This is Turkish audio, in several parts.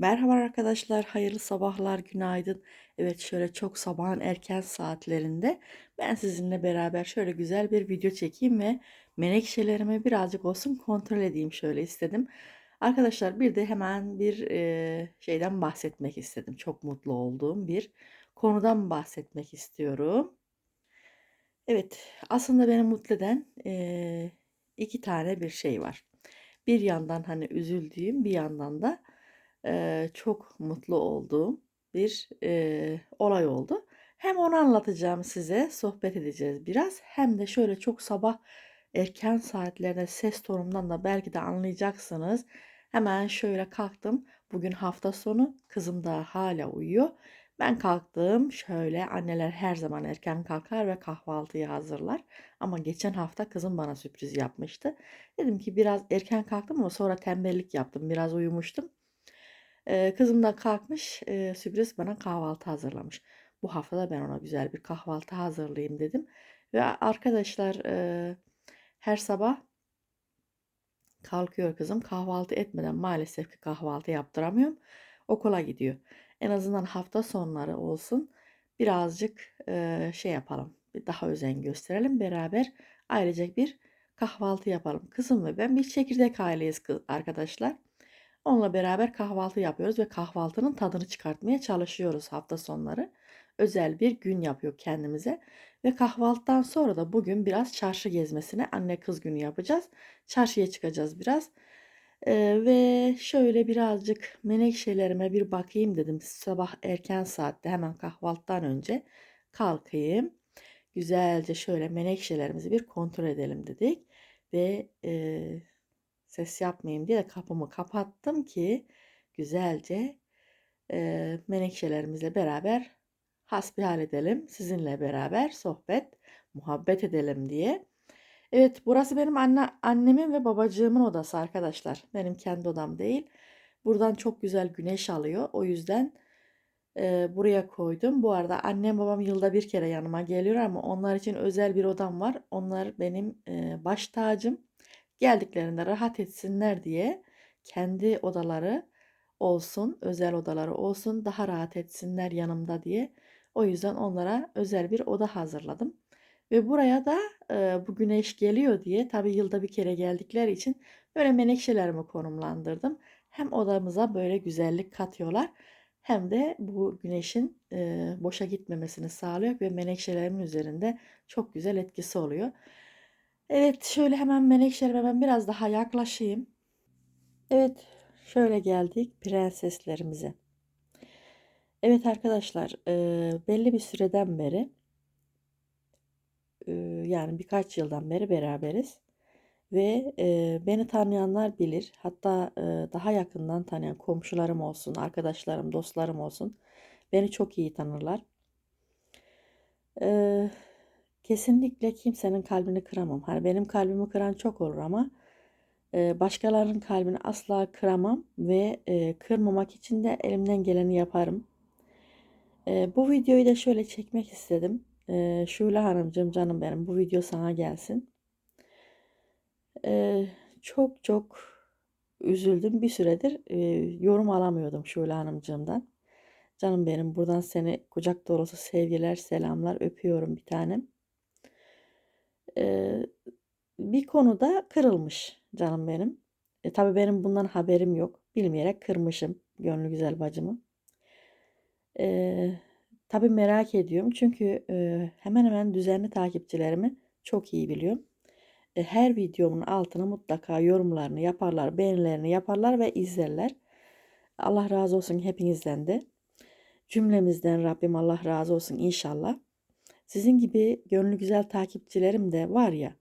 Merhaba arkadaşlar, hayırlı sabahlar, günaydın. Evet, şöyle çok sabahın erken saatlerinde ben sizinle beraber şöyle güzel bir video çekeyim ve menekşelerimi birazcık olsun kontrol edeyim şöyle istedim. Arkadaşlar bir de hemen bir şeyden bahsetmek istedim. Çok mutlu olduğum bir konudan bahsetmek istiyorum. Evet, aslında beni mutlu eden iki tane bir şey var. Bir yandan hani üzüldüğüm, bir yandan da Eee, çok mutlu olduğum bir, eee, olay oldu. Hem onu anlatacağım size, sohbet edeceğiz biraz. Hem de şöyle çok sabah erken saatlerinde ses tonumdan da belki de anlayacaksınız. Hemen şöyle kalktım. Bugün hafta sonu. Kızım da hala uyuyor. Ben kalktım. Şöyle anneler her zaman erken kalkar ve kahvaltıyı hazırlar. Ama geçen hafta kızım bana sürpriz yapmıştı. Dedim ki biraz erken kalktım ama sonra tembellik yaptım. Biraz uyumuştum. Kızım da kalkmış, eee, sürpriz bana kahvaltı hazırlamış. Bu hafta da ben ona güzel bir kahvaltı hazırlayayım dedim. Ve arkadaşlar eee, her sabah kalkıyor kızım. Kahvaltı etmeden maalesef ki kahvaltı yaptıramıyorum. Okula gidiyor. En azından hafta sonları olsun. Birazcık eee, şey yapalım. Daha özen gösterelim. Beraber ailecek bir kahvaltı yapalım. Kızım ve ben bir çekirdek aileyiz arkadaşlar. Onunla beraber kahvaltı yapıyoruz ve kahvaltının tadını çıkartmaya çalışıyoruz hafta sonları. Özel bir gün yapıyor kendimize ve kahvaltıdan sonra da bugün biraz çarşı gezmesine anne kız günü yapacağız. Çarşıya çıkacağız biraz. Ee, ve şöyle birazcık menekşelerime bir bakayım dedim. Sabah erken saatte hemen kahvaltıdan önce kalkayım. Güzelce şöyle menekşelerimizi bir kontrol edelim dedik. Ve e, ses yapmayayım diye kapımı kapattım ki güzelce e, menekşelerimizle beraber hasbihal edelim. Sizinle beraber sohbet, muhabbet edelim diye. Evet, burası benim anne, annemin ve babacığımın odası arkadaşlar. Benim kendi odam değil. Buradan çok güzel güneş alıyor. O yüzden e, buraya koydum. Bu arada annem babam yılda bir kere yanıma geliyor ama onlar için özel bir odam var. Onlar benim e, baş tacım. Geldiklerinde rahat etsinler diye kendi odaları olsun, özel odaları olsun, daha rahat etsinler yanımda diye. O yüzden onlara özel bir oda hazırladım. Ve buraya da e, bu güneş geliyor diye tabii yılda bir kere geldikleri için böyle menekşelerimi konumlandırdım. Hem odamıza böyle güzellik katıyorlar hem de bu güneşin e, boşa gitmemesini sağlıyor ve menekşelerimin üzerinde çok güzel etkisi oluyor. Evet, şöyle hemen menekşelerime ben biraz daha yaklaşayım. Evet, şöyle geldik prenseslerimize. Evet arkadaşlar, e, belli bir süreden beri, e, yani birkaç yıldan beri beraberiz. Ve e, beni tanıyanlar bilir, hatta daha yakından tanıyan komşularım olsun, arkadaşlarım, dostlarım olsun, beni çok iyi tanırlar. E, kesinlikle kimsenin kalbini kıramam. Hani benim kalbimi kıran çok olur ama e, başkalarının kalbini asla kıramam ve kırmamak için de elimden geleni yaparım. Bu videoyu da şöyle çekmek istedim. E, Şule Hanımcığım canım benim bu video sana gelsin. Çok çok üzüldüm. Bir süredir yorum alamıyordum Şule Hanımcığımdan. Canım benim buradan seni kucak dolusu sevgiler, selamlar öpüyorum bir tanem. E, bir konuda kırılmış canım benim. E, tabii benim bundan haberim yok. Bilmeyerek kırmışım gönlü güzel bacımı. E, tabii merak ediyorum çünkü e, hemen hemen düzenli takipçilerimi çok iyi biliyorum. E, her videomun altına mutlaka yorumlarını yaparlar, beğenilerini yaparlar ve izlerler. Allah razı olsun hepinizden de. Cümlemizden Rabbim Allah razı olsun inşallah. Sizin gibi gönlü güzel takipçilerim de var ya.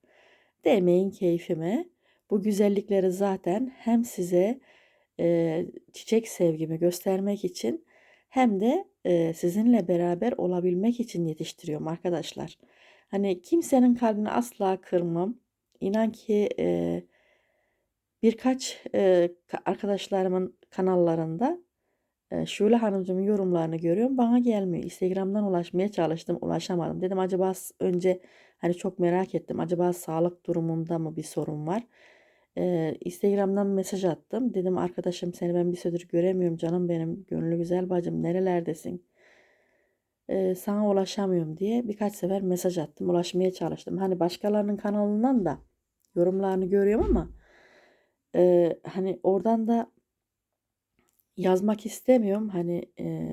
Demeyin keyfime. Bu güzellikleri zaten hem size e, çiçek sevgimi göstermek için hem de e, sizinle beraber olabilmek için yetiştiriyorum arkadaşlar. Hani kimsenin kalbini asla kırmam. İnan ki e, birkaç e, arkadaşlarımın kanallarında Şule Hanımcığımın yorumlarını görüyorum. Bana gelmiyor. Instagram'dan ulaşmaya çalıştım. Ulaşamadım. Dedim acaba önce hani çok merak ettim. Acaba sağlık durumunda mı bir sorun var? Ee, Instagram'dan mesaj attım. Dedim arkadaşım seni ben bir süredir göremiyorum canım benim. Gönlü güzel bacım nerelerdesin? Ee, sana ulaşamıyorum diye birkaç sefer mesaj attım. Ulaşmaya çalıştım. Hani başkalarının kanalından da yorumlarını görüyorum ama e, hani oradan da yazmak istemiyorum. Hani e,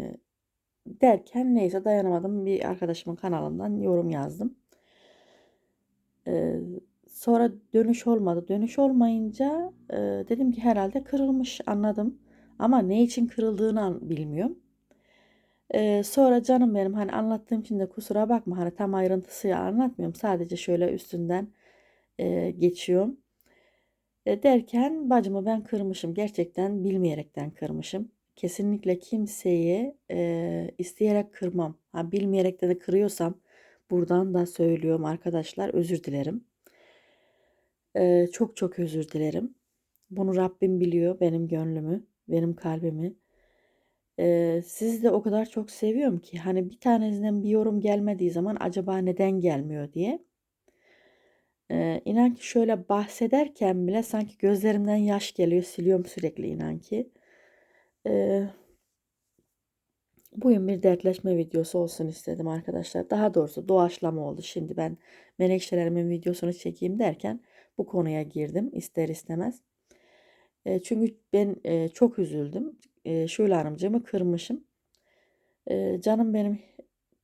derken neyse dayanamadım. Bir arkadaşımın kanalından yorum yazdım. E, sonra dönüş olmadı. Dönüş olmayınca e, dedim ki herhalde kırılmış anladım. Ama ne için kırıldığını bilmiyorum. E, sonra canım benim hani anlattığım için de kusura bakma. Hani tam ayrıntısıyla anlatmıyorum. Sadece şöyle üstünden e, geçiyorum. E, derken bacımı ben kırmışım. Gerçekten bilmeyerekten kırmışım. Kesinlikle kimseyi e, isteyerek kırmam. Ha, bilmeyerekten de kırıyorsam buradan da söylüyorum arkadaşlar özür dilerim. E, çok çok özür dilerim. Bunu Rabbim biliyor benim gönlümü, benim kalbimi. E, sizi de o kadar çok seviyorum ki hani bir tanesinden bir yorum gelmediği zaman acaba neden gelmiyor diye. Ee, inan ki şöyle bahsederken bile sanki gözlerimden yaş geliyor. Siliyorum sürekli inan ki. Ee, bugün bir dertleşme videosu olsun istedim arkadaşlar. Daha doğrusu doğaçlama oldu. Şimdi ben menekşelerimin videosunu çekeyim derken bu konuya girdim ister istemez. E, çünkü ben e, çok üzüldüm. E, şöyle hanımcığımı kırmışım. E, canım benim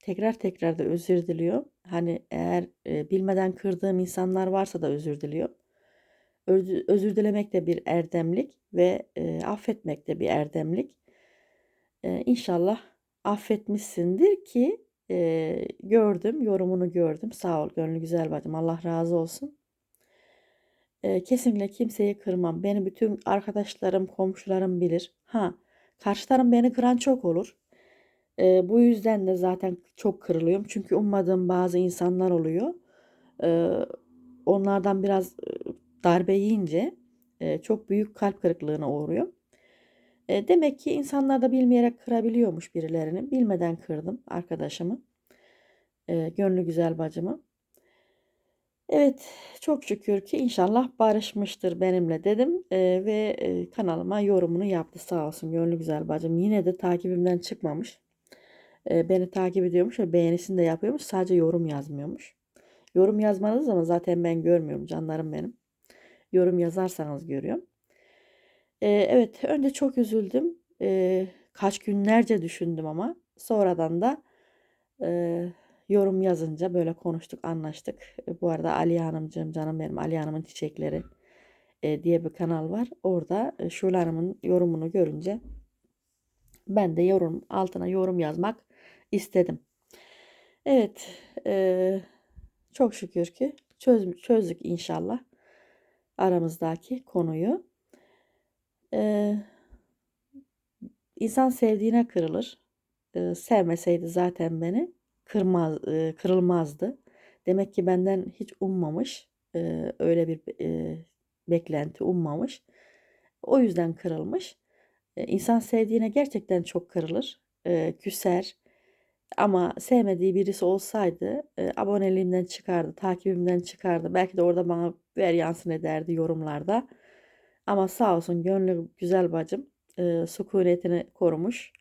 tekrar tekrar da özür diliyor. Hani eğer e, bilmeden kırdığım insanlar varsa da özür diliyor. Özür, özür dilemek de bir erdemlik ve e, affetmek de bir erdemlik. E, inşallah affetmişsindir ki e, gördüm, yorumunu gördüm. Sağ ol gönlü güzel bacım. Allah razı olsun. E, kesinlikle kimseyi kırmam. Beni bütün arkadaşlarım, komşularım bilir. Ha, karşı taraf beni kıran çok olur. E, bu yüzden de zaten çok kırılıyorum. Çünkü ummadığım bazı insanlar oluyor. E, onlardan biraz darbe yiyince e, çok büyük kalp kırıklığına uğruyor. E, demek ki insanlar da bilmeyerek kırabiliyormuş birilerini. Bilmeden kırdım arkadaşımı. E, gönlü güzel bacımı. Evet, çok şükür ki inşallah barışmıştır benimle dedim e, ve e, kanalıma yorumunu yaptı sağ olsun gönlü güzel bacım. Yine de takibimden çıkmamış. Beni takip ediyormuş ve beğenisini de yapıyormuş. Sadece yorum yazmıyormuş. Yorum yazmanız zaman zaten ben görmüyorum canlarım benim. Yorum yazarsanız görüyorum. E, evet, önce çok üzüldüm. E, kaç günlerce düşündüm ama sonradan da e, yorum yazınca böyle konuştuk, anlaştık. E, bu arada Ali Hanımcığım, canım benim Ali Hanım'ın Çiçekleri e, diye bir kanal var. Orada e, Şule Hanım'ın yorumunu görünce ben de yorum altına yorum yazmak istedim. Evet, e, çok şükür ki çöz, çözdük inşallah aramızdaki konuyu. E, insan sevdiğine kırılır. E, sevmeseydi zaten beni kırmaz, e, kırılmazdı. Demek ki benden hiç ummamış, e, öyle bir e, beklenti ummamış. O yüzden kırılmış. E, insan sevdiğine gerçekten çok kırılır, e, küser. Ama sevmediği birisi olsaydı e, aboneliğimden çıkardı, takibimden çıkardı. Belki de orada bana ver yansın ederdi yorumlarda. Ama sağ olsun gönlü güzel bacım e, sükunetini korumuş.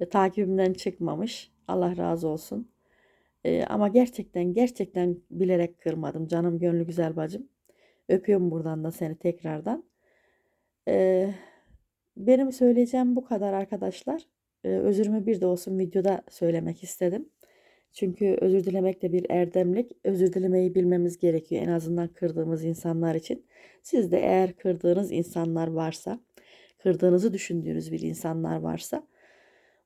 E, takibimden çıkmamış. Allah razı olsun. E, ama gerçekten gerçekten bilerek kırmadım. Canım gönlü güzel bacım. Öpüyorum buradan da seni tekrardan. E, benim söyleyeceğim bu kadar arkadaşlar. Özürümü bir de olsun videoda söylemek istedim. Çünkü özür dilemek de bir erdemlik. Özür dilemeyi bilmemiz gerekiyor en azından kırdığımız insanlar için. Siz de eğer kırdığınız insanlar varsa, kırdığınızı düşündüğünüz bir insanlar varsa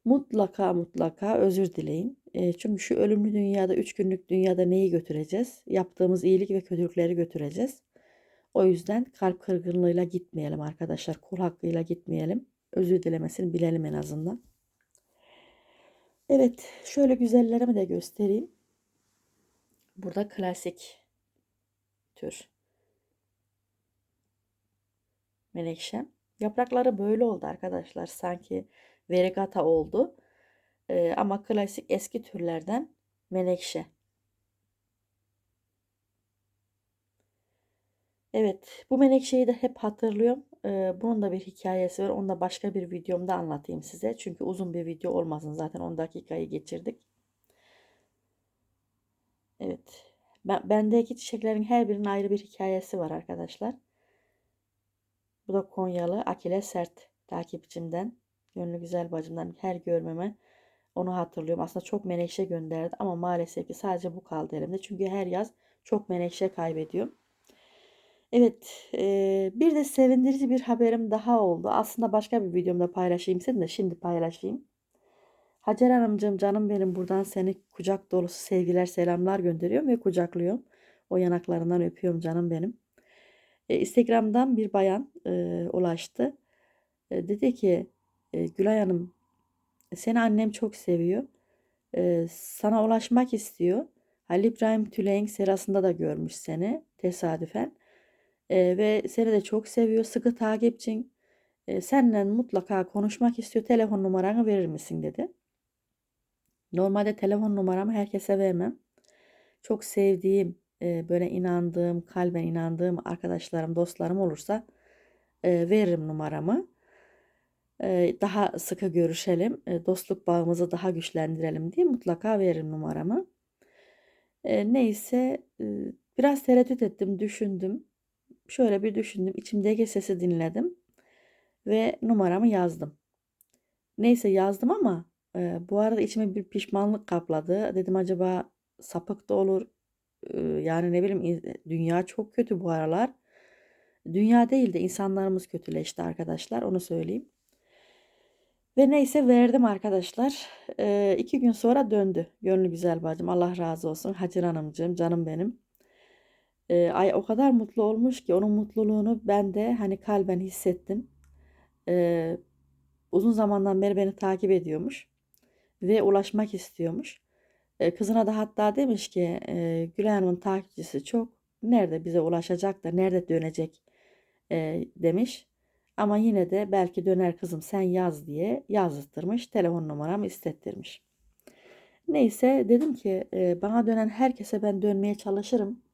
mutlaka mutlaka özür dileyin. Çünkü şu ölümlü dünyada, üç günlük dünyada neyi götüreceğiz? Yaptığımız iyilik ve kötülükleri götüreceğiz. O yüzden kalp kırgınlığıyla gitmeyelim arkadaşlar. Kul hakkıyla gitmeyelim. Özür dilemesini bilelim en azından. Evet, şöyle güzellerimi de göstereyim. Burada klasik tür menekşem. Yaprakları böyle oldu arkadaşlar. Sanki verigata oldu. Ee, ama klasik eski türlerden menekşe. Evet, bu menekşeyi de hep hatırlıyorum. Ee, bunun da bir hikayesi var. Onu da başka bir videomda anlatayım size. Çünkü uzun bir video olmasın. Zaten 10 dakikayı geçirdik. Evet. Ben, bendeki çiçeklerin her birinin ayrı bir hikayesi var arkadaşlar. Bu da Konyalı Akile Sert takipçimden. Gönlü güzel bacımdan her görmeme onu hatırlıyorum. Aslında çok menekşe gönderdi ama maalesef ki sadece bu kaldı elimde. Çünkü her yaz çok menekşe kaybediyorum. Evet, e, bir de sevindirici bir haberim daha oldu. Aslında başka bir videomda paylaşayım istedim de şimdi paylaşayım. Hacer Hanımcığım canım benim buradan seni kucak dolusu sevgiler selamlar gönderiyorum ve kucaklıyorum. O yanaklarından öpüyorum canım benim. E, Instagram'dan bir bayan e, ulaştı. E, dedi ki e, Gülay Hanım seni annem çok seviyor. E, sana ulaşmak istiyor. Halil İbrahim Tüley'in serasında da görmüş seni tesadüfen. E, ve seni de çok seviyor. Sıkı takipçin. E, seninle mutlaka konuşmak istiyor. Telefon numaranı verir misin dedi. Normalde telefon numaramı herkese vermem. Çok sevdiğim, e, böyle inandığım, kalben inandığım arkadaşlarım, dostlarım olursa e, veririm numaramı. E, daha sıkı görüşelim, e, dostluk bağımızı daha güçlendirelim diye mutlaka veririm numaramı. E, neyse, e, biraz tereddüt ettim, düşündüm. Şöyle bir düşündüm, içimdeki sesi dinledim ve numaramı yazdım. Neyse yazdım ama e, bu arada içime bir pişmanlık kapladı. Dedim acaba sapık da olur. E, yani ne bileyim dünya çok kötü bu aralar. Dünya değil de insanlarımız kötüleşti arkadaşlar. Onu söyleyeyim. Ve neyse verdim arkadaşlar. E, iki gün sonra döndü. Gönlü güzel bacım. Allah razı olsun. Hacer Hanımcığım canım benim. E, ay o kadar mutlu olmuş ki onun mutluluğunu ben de hani kalben hissettim. E, uzun zamandan beri beni takip ediyormuş ve ulaşmak istiyormuş. E, kızına da hatta demiş ki e, Gülay Hanım'ın takipçisi çok. Nerede bize ulaşacak da nerede dönecek e, demiş. Ama yine de belki döner kızım sen yaz diye yazdırmış. Telefon numaramı istettirmiş. Neyse dedim ki e, bana dönen herkese ben dönmeye çalışırım.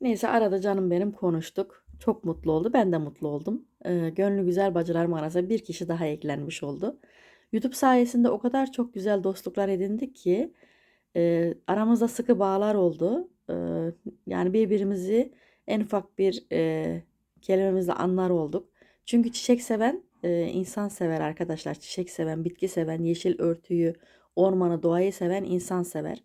Neyse arada canım benim konuştuk. Çok mutlu oldu. Ben de mutlu oldum. Ee, gönlü güzel bacılarım arasında bir kişi daha eklenmiş oldu. YouTube sayesinde o kadar çok güzel dostluklar edindik ki e, aramızda sıkı bağlar oldu. E, yani birbirimizi en ufak bir e, kelimemizle anlar olduk. Çünkü çiçek seven e, insan sever arkadaşlar. Çiçek seven, bitki seven, yeşil örtüyü, ormanı, doğayı seven insan sever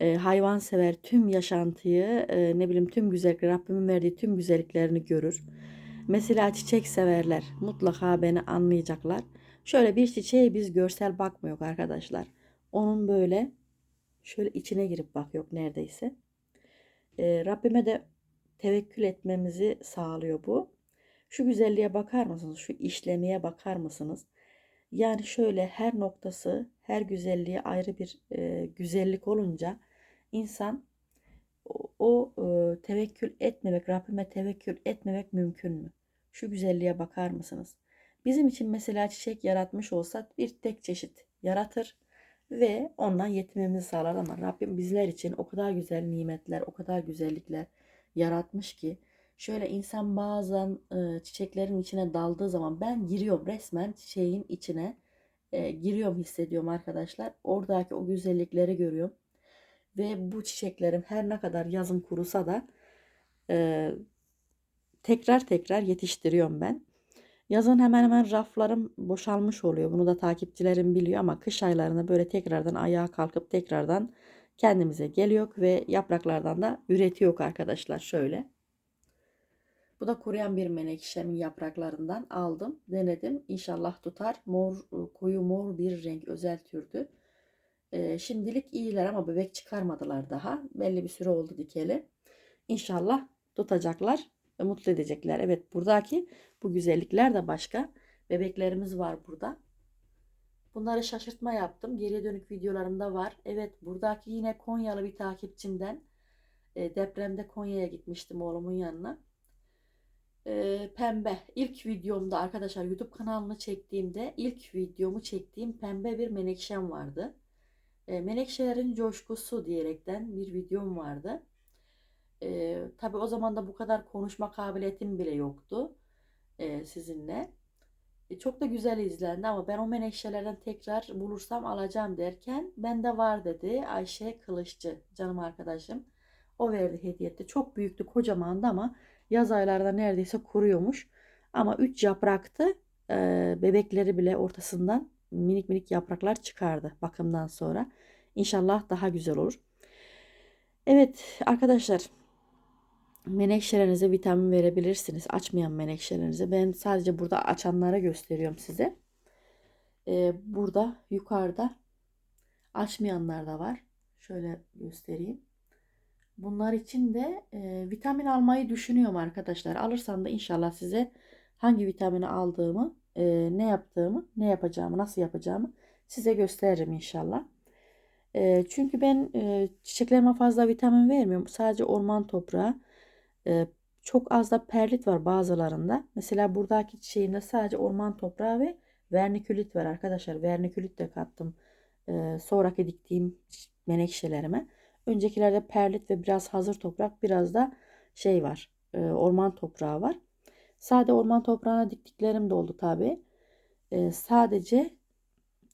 e, hayvan sever tüm yaşantıyı e, ne bileyim tüm güzellik Rabbimin verdiği tüm güzelliklerini görür. Mesela çiçek severler mutlaka beni anlayacaklar. Şöyle bir çiçeğe biz görsel bakmıyor arkadaşlar. Onun böyle şöyle içine girip bakıyor neredeyse. E, Rabbime de tevekkül etmemizi sağlıyor bu. Şu güzelliğe bakar mısınız? Şu işlemeye bakar mısınız? Yani şöyle her noktası, her güzelliği ayrı bir e, güzellik olunca insan o, o e, tevekkül etmemek, Rabbime tevekkül etmemek mümkün mü? Şu güzelliğe bakar mısınız? Bizim için mesela çiçek yaratmış olsa bir tek çeşit yaratır ve ondan yetinmemizi sağlar ama Rabbim bizler için o kadar güzel nimetler, o kadar güzellikler yaratmış ki şöyle insan bazen e, çiçeklerin içine daldığı zaman ben giriyorum resmen çiçeğin içine e, giriyorum hissediyorum arkadaşlar. Oradaki o güzellikleri görüyorum. Ve bu çiçeklerim her ne kadar yazın kurusa da e, tekrar tekrar yetiştiriyorum ben. Yazın hemen hemen raflarım boşalmış oluyor. Bunu da takipçilerim biliyor ama kış aylarında böyle tekrardan ayağa kalkıp tekrardan kendimize geliyor ve yapraklardan da üretiyor arkadaşlar şöyle. Bu da kuruyan bir menekşemin yapraklarından aldım, denedim. İnşallah tutar. Mor, koyu mor bir renk özel türdü. Şimdilik iyiler ama bebek çıkarmadılar daha. Belli bir süre oldu dikeli. İnşallah tutacaklar ve mutlu edecekler. Evet buradaki bu güzellikler de başka. Bebeklerimiz var burada. Bunları şaşırtma yaptım. Geriye dönük videolarımda var. Evet buradaki yine Konyalı bir takipçimden e, depremde Konya'ya gitmiştim oğlumun yanına. E, pembe. İlk videomda arkadaşlar YouTube kanalını çektiğimde ilk videomu çektiğim pembe bir menekşem vardı. E, Menekşelerin Coşkusu diyerekten bir videom vardı. E, tabii o zaman da bu kadar konuşma kabiliyetim bile yoktu e, sizinle. E, çok da güzel izlendi ama ben o menekşelerden tekrar bulursam alacağım derken bende var dedi Ayşe Kılıççı canım arkadaşım. O verdi hediye etti. Çok büyüktü kocamandı ama yaz aylarında neredeyse kuruyormuş. Ama 3 yapraktı. E, bebekleri bile ortasından minik minik yapraklar çıkardı bakımdan sonra. İnşallah daha güzel olur. Evet arkadaşlar menekşelerinize vitamin verebilirsiniz. Açmayan menekşelerinize. Ben sadece burada açanlara gösteriyorum size. Ee, burada yukarıda açmayanlar da var. Şöyle göstereyim. Bunlar için de e, vitamin almayı düşünüyorum arkadaşlar. Alırsam da inşallah size hangi vitamini aldığımı, e, ne yaptığımı, ne yapacağımı, nasıl yapacağımı size gösteririm inşallah. E, çünkü ben e, çiçeklerime fazla vitamin vermiyorum. Sadece orman toprağı. E, çok az da perlit var bazılarında. Mesela buradaki çiçeğimde sadece orman toprağı ve vernikülit var arkadaşlar. Vernikülit de kattım. E, sonraki diktiğim menekşelerime. Öncekilerde perlit ve biraz hazır toprak, biraz da şey var. E, orman toprağı var. Sade orman toprağına diktiklerim de oldu tabi. E, sadece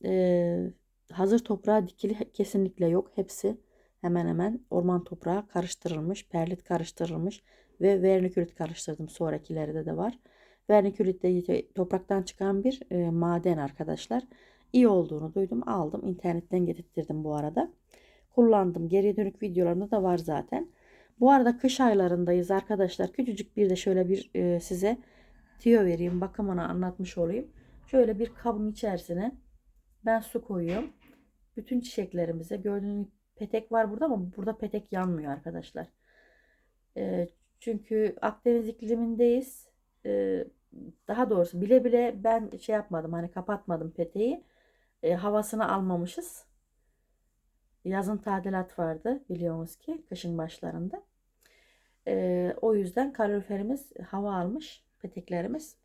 e, hazır toprağa dikili kesinlikle yok. Hepsi hemen hemen orman toprağı karıştırılmış, perlit karıştırılmış ve vernikülit karıştırdım. Sonrakilerde de var. Vernikülit de topraktan çıkan bir e, maden arkadaşlar. İyi olduğunu duydum, aldım. İnternetten getirttirdim bu arada. Kullandım. Geriye dönük videolarında da var zaten. Bu arada kış aylarındayız arkadaşlar. Küçücük bir de şöyle bir e, size tüyo vereyim. Bakımını anlatmış olayım. Şöyle bir kabın içerisine ben su koyuyorum. Bütün çiçeklerimize gördüğünüz petek var burada ama burada petek yanmıyor arkadaşlar. E, çünkü Akdeniz iklimindeyiz. E, daha doğrusu bile bile ben şey yapmadım hani kapatmadım peteği. E, havasını almamışız. Yazın tadilat vardı biliyorsunuz ki kışın başlarında. E, o yüzden kaloriferimiz hava almış peteklerimiz.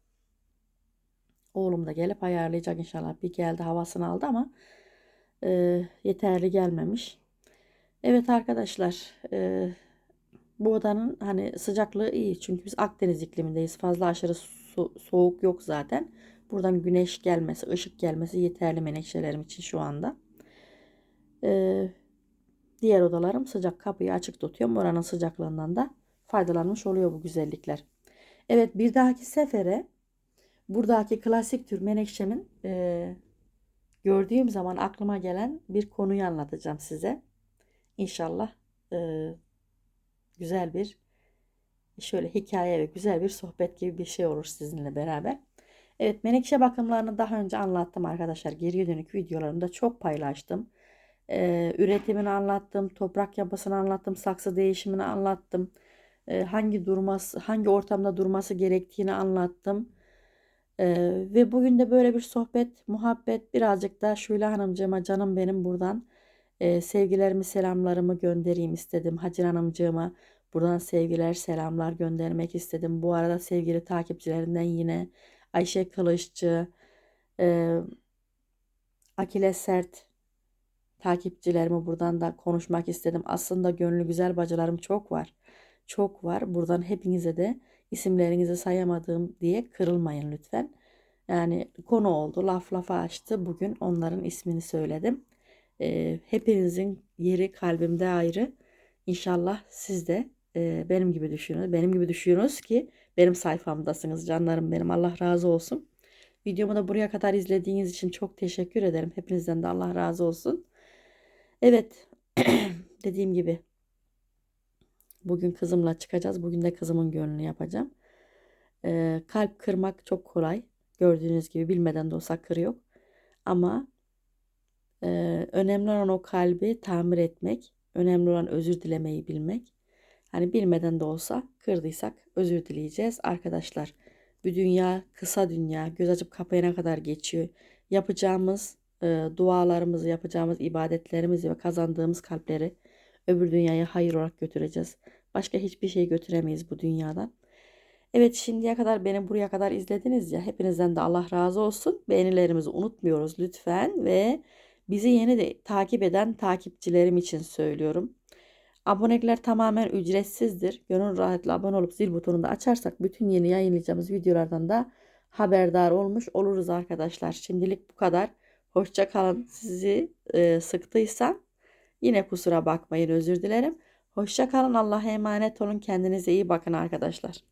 Oğlum da gelip ayarlayacak inşallah. Bir geldi havasını aldı ama e, yeterli gelmemiş. Evet arkadaşlar e, bu odanın hani sıcaklığı iyi. Çünkü biz Akdeniz iklimindeyiz. Fazla aşırı so soğuk yok zaten. Buradan güneş gelmesi, ışık gelmesi yeterli menekşelerim için şu anda. Ee, diğer odalarım sıcak. Kapıyı açık tutuyorum. Oranın sıcaklığından da faydalanmış oluyor bu güzellikler. Evet bir dahaki sefere buradaki klasik tür menekşemin e, gördüğüm zaman aklıma gelen bir konuyu anlatacağım size. İnşallah e, güzel bir şöyle hikaye ve güzel bir sohbet gibi bir şey olur sizinle beraber. Evet menekşe bakımlarını daha önce anlattım arkadaşlar. Geriye dönük videolarımda çok paylaştım. Ee, üretimini anlattım, toprak yapısını anlattım, saksı değişimini anlattım. Hangi durması, hangi ortamda durması gerektiğini anlattım. Ve bugün de böyle bir sohbet, muhabbet birazcık da Şule Hanımcığıma canım benim buradan sevgilerimi, selamlarımı göndereyim istedim. Hacer Hanımcığıma buradan sevgiler, selamlar göndermek istedim. Bu arada sevgili takipçilerinden yine Ayşe Kılıççı, Akile Sert takipçilerimi buradan da konuşmak istedim. Aslında gönlü güzel bacılarım çok var. Çok var. Buradan hepinize de isimlerinizi sayamadığım diye kırılmayın lütfen. Yani konu oldu, laf lafa açtı. Bugün onların ismini söyledim. E, hepinizin yeri kalbimde ayrı. İnşallah siz de e, benim gibi düşünün. Benim gibi düşünüyorsunuz ki benim sayfamdasınız canlarım benim. Allah razı olsun. Videomu da buraya kadar izlediğiniz için çok teşekkür ederim. Hepinizden de Allah razı olsun. Evet dediğim gibi bugün kızımla çıkacağız. Bugün de kızımın gönlünü yapacağım. Ee, kalp kırmak çok kolay. Gördüğünüz gibi bilmeden de olsa kırıyor. Ama ee, önemli olan o kalbi tamir etmek. Önemli olan özür dilemeyi bilmek. Hani bilmeden de olsa kırdıysak özür dileyeceğiz. Arkadaşlar bu dünya kısa dünya. Göz açıp kapayana kadar geçiyor. Yapacağımız e, dualarımızı, yapacağımız ibadetlerimizi ve kazandığımız kalpleri öbür dünyaya hayır olarak götüreceğiz. Başka hiçbir şey götüremeyiz bu dünyadan. Evet şimdiye kadar beni buraya kadar izlediniz ya. Hepinizden de Allah razı olsun. Beğenilerimizi unutmuyoruz lütfen ve Bizi yeni de takip eden takipçilerim için söylüyorum. Abonelikler tamamen ücretsizdir. Gönül rahatlıkla abone olup zil butonunu da açarsak bütün yeni yayınlayacağımız videolardan da haberdar olmuş oluruz arkadaşlar. Şimdilik bu kadar. Hoşça kalın. Sizi e, sıktıysam yine kusura bakmayın özür dilerim. Hoşça kalın. Allah'a emanet olun. Kendinize iyi bakın arkadaşlar.